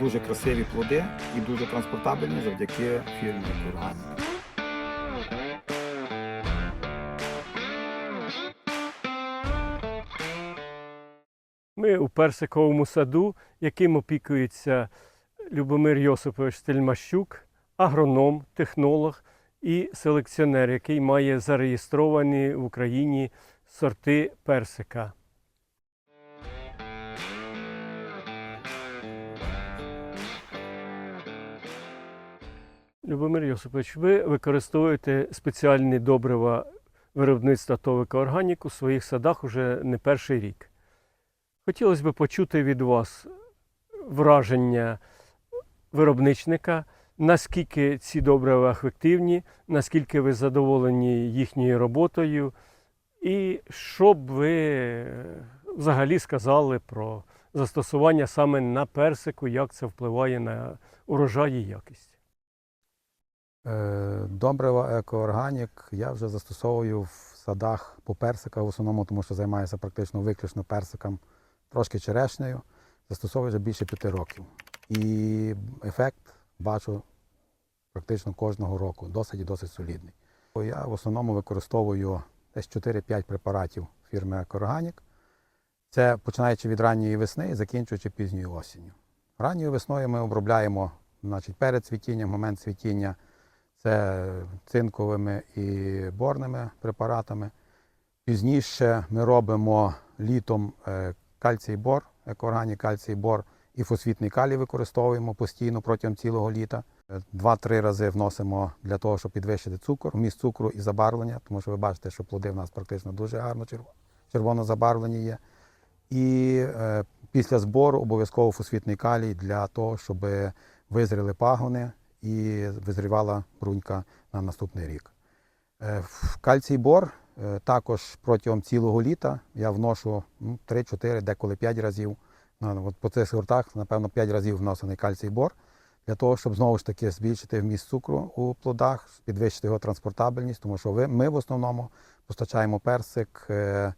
Дуже красиві плоди і дуже транспортабельні завдяки фірмі Екоорганік. Ми у персиковому саду, яким опікується Любомир Йосипович Стельмащук, агроном, технолог і селекціонер, який має зареєстровані в Україні сорти персика. Любомир Йосипович, ви використовуєте спеціальні добрива виробництва Товика Органік у своїх садах уже не перший рік. Хотілося б почути від вас враження виробничника, наскільки ці добрива ефективні, наскільки ви задоволені їхньою роботою, і що б ви взагалі сказали про застосування саме на персику, як це впливає на урожай і якість. Е, Добрива екоорганік я вже застосовую в садах по персиках в основному, тому що займаюся практично виключно персиком, трошки черешнею. Застосовую вже більше п'яти років. І ефект бачу практично кожного року, досить і досить солідний. Я в основному використовую десь 4-5 препаратів фірми Екоорганік. Це починаючи від ранньої весни і закінчуючи пізньою осінню. Ранньою весною ми обробляємо значить, перед цвітінням, момент цвітіння це цинковими і борними препаратами. Пізніше ми робимо літом е, кальцій бор, екооргані кальцій бор і фосфітний калій використовуємо постійно протягом цілого літа. Е, Два-три рази вносимо для того, щоб підвищити цукор, вміст цукру і забарвлення, тому що ви бачите, що плоди в нас практично дуже гарно черво- червоно забарвлені є. І е, після збору обов'язково фосфітний калій для того, щоб визріли пагони і визрівала брунька на наступний рік. Е, кальцій бор е, також протягом цілого літа я вношу ну, 3-4, деколи 5 разів. От по цих сортах, напевно, 5 разів вносений кальцій бор, для того, щоб знову ж таки збільшити вміст цукру у плодах, підвищити його транспортабельність, тому що ми в основному постачаємо персик е,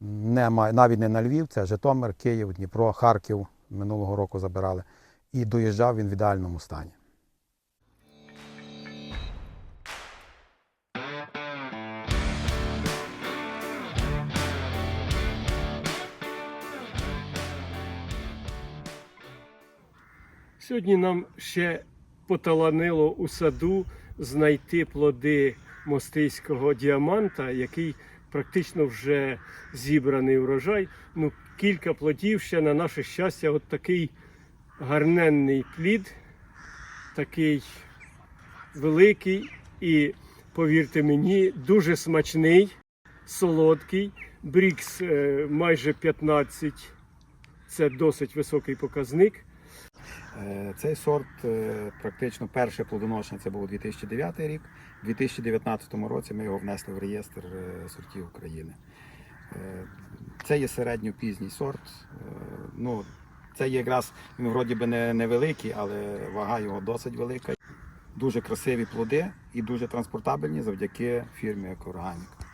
не, навіть не на Львів, це Житомир, Київ, Дніпро, Харків минулого року забирали. І доїжджав він в ідеальному стані. Сьогодні нам ще поталанило у саду знайти плоди мостиського діаманта, який практично вже зібраний урожай. Ну, кілька плодів ще на наше щастя, от такий гарненний плід, такий великий і, повірте мені, дуже смачний, солодкий. Брікс е, майже 15. Це досить високий показник. Е, Цей сорт е, практично перше плодоношення це був 2009 рік. У 2019 році ми його внесли в реєстр е, сортів України. Це є середньопізній сорт. Ну, це є якраз він вроді би не, невеликий, але вага його досить велика. Дуже красиві плоди і дуже транспортабельні завдяки фірмі Екоорганік.